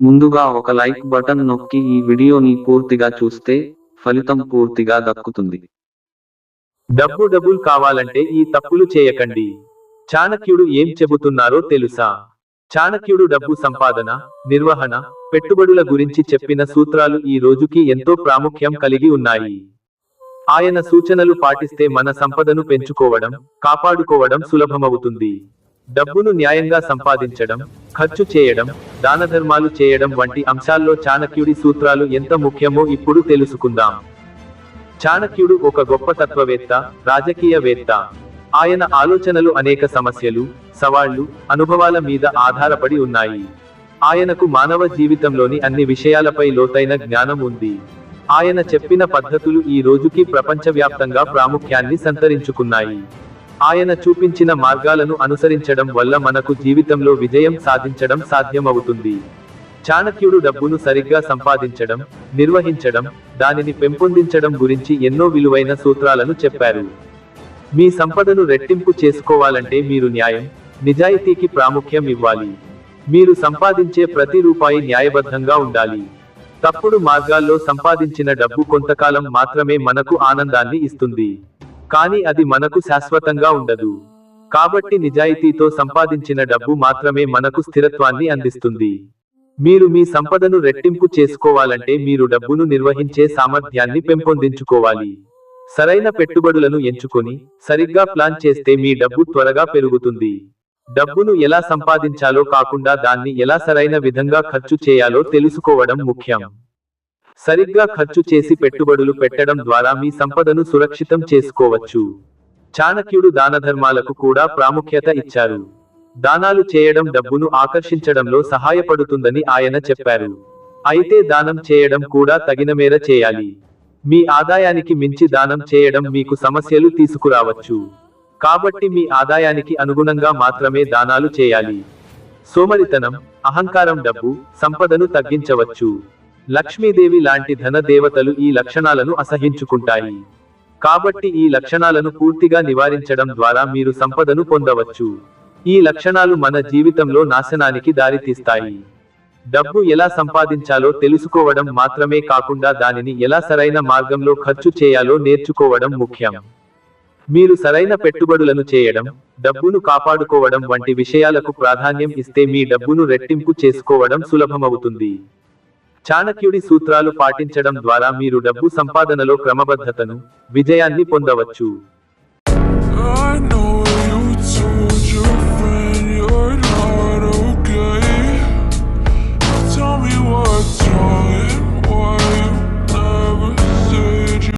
ముందుగా ఒక like button నొక్కి ఈ వీడియోని పూర్తిగా చూస్తే ఫలితం పూర్తిగా దక్కుతుంది. డబ్బు డబుల్ కావాలంటే ఈ తప్పులు చేయకండి. చాణక్యుడు ఏం చెబుతున్నారో తెలుసా? చాణక్యుడు డబ్బు సంపాదన నిర్వహణ పెట్టుబడుల గురించి చెప్పిన సూత్రాలు ఈ రోజుకి ఎంతో ప్రాముఖ్యం కలిగి ఉన్నాయి. ఆయన సూచనలు పాటిస్తే మన సంపదను పెంచుకోవడం కాపాడుకోవడం సులభమవుతుంది. డబ్బును న్యాయంగా సంపాదించడం ఖర్చు చేయడం దానధర్మాలు చేయడం వంటి అంశాల్లో చాణక్యుడి సూత్రాలు ఎంత ముఖ్యమో ఇప్పుడు తెలుసుకుందాం. చాణక్యుడు ఒక గొప్ప తత్వవేత్త రాజకీయవేత్త. ఆయన ఆలోచనలు అనేక సమస్యలు సవాళ్ళు అనుభవాల మీద ఆధారపడి ఉన్నాయి. ఆయనకు మానవ జీవితంలోని అన్ని విషయాలపై లోతైన జ్ఞానం ఉంది. ఆయన చెప్పిన పద్ధతులు ఈ రోజుకి ప్రపంచవ్యాప్తంగా ప్రాముఖ్యాన్ని సంతరించుకున్నాయి. ఆయన చూపించిన మార్గాలను అనుసరించడం వల్ల మనకు జీవితంలో విజయం సాధించడం సాధ్యమవుతుంది. చాణక్యుడు డబ్బును సరిగ్గా సంపాదించడం నిర్వహించడం దానిని పెంపొందించడం గురించి ఎన్నో విలువైన సూత్రాలను చెప్పారు. మీ సంపదను రెట్టింపు చేసుకోవాలంటే మీరు న్యాయం నిజాయితీకి ప్రాముఖ్యం ఇవ్వాలి. మీరు సంపాదించే ప్రతి రూపాయి న్యాయబద్ధంగా ఉండాలి. తప్పుడు మార్గాల్లో సంపాదించిన డబ్బు కొంతకాలం మాత్రమే మనకు ఆనందాన్ని ఇస్తుంది. కానీ అది మనకు శాశ్వతంగా ఉండదు. కాబట్టి నిజాయితీతో సంపాదించిన డబ్బు మాత్రమే మనకు స్థిరత్వాన్ని అందిస్తుంది. మీరు మీ సంపదను రెట్టింపు చేసుకోవాలంటే మీరు డబ్బును నిర్వహించే సామర్థ్యాన్ని పెంపొందించుకోవాలి. సరైన పెట్టుబడులను ఎంచుకొని సరిగ్గా ప్లాన్ చేస్తే మీ డబ్బు త్వరగా పెరుగుతుంది. డబ్బును ఎలా సంపాదించాలో కాకుండా దాన్ని ఎలా సరైన విధంగా ఖర్చు చేయాలో తెలుసుకోవడం ముఖ్యం. సరిగ్గా ఖర్చు చేసి పెట్టుబడులు పెట్టడం ద్వారా మీ సంపదను సురక్షితం చేసుకోవచ్చు. చాణక్యుడు దానధర్మాలకు కూడా ప్రాముఖ్యత ఇచ్చారు. దానాలు చేయడం డబ్బును ఆకర్షించడంలో సహాయపడుతుందని ఆయన చెప్పారు. అయితే దానం చేయడం కూడా తగిన మేర చేయాలి. మీ ఆదాయానికి మించి దానం చేయడం మీకు సమస్యలు తీసుకురావచ్చు. కాబట్టి మీ ఆదాయానికి అనుగుణంగా మాత్రమే దానాలు చేయాలి. సోమరితనం అహంకారం డబ్బు సంపదను తగ్గించవచ్చు. లక్ష్మీదేవి లాంటి ధన దేవతలు ఈ లక్షణాలను అసహించుకుంటాయి. కాబట్టి ఈ లక్షణాలను పూర్తిగా నివారించడం ద్వారా మీరు సంపదను పొందవచ్చు. ఈ లక్షణాలు మన జీవితంలో నాశనానికి దారితీస్తాయి. డబ్బు ఎలా సంపాదించాలో తెలుసుకోవడం మాత్రమే కాకుండా దానిని ఎలా సరైన మార్గంలో ఖర్చు చేయాలో నేర్చుకోవడం ముఖ్యం. మీరు సరైన పెట్టుబడులను చేయడం డబ్బును కాపాడుకోవడం వంటి విషయాలకు ప్రాధాన్యం ఇస్తే మీ డబ్బును రెట్టింపు చేసుకోవడం సులభమవుతుంది. చాణక్యుడి సూత్రాలు పాటించడం ద్వారా మీరు డబ్బు సంపాదనలో క్రమబద్ధతను విజయాన్ని పొందవచ్చు. Oh,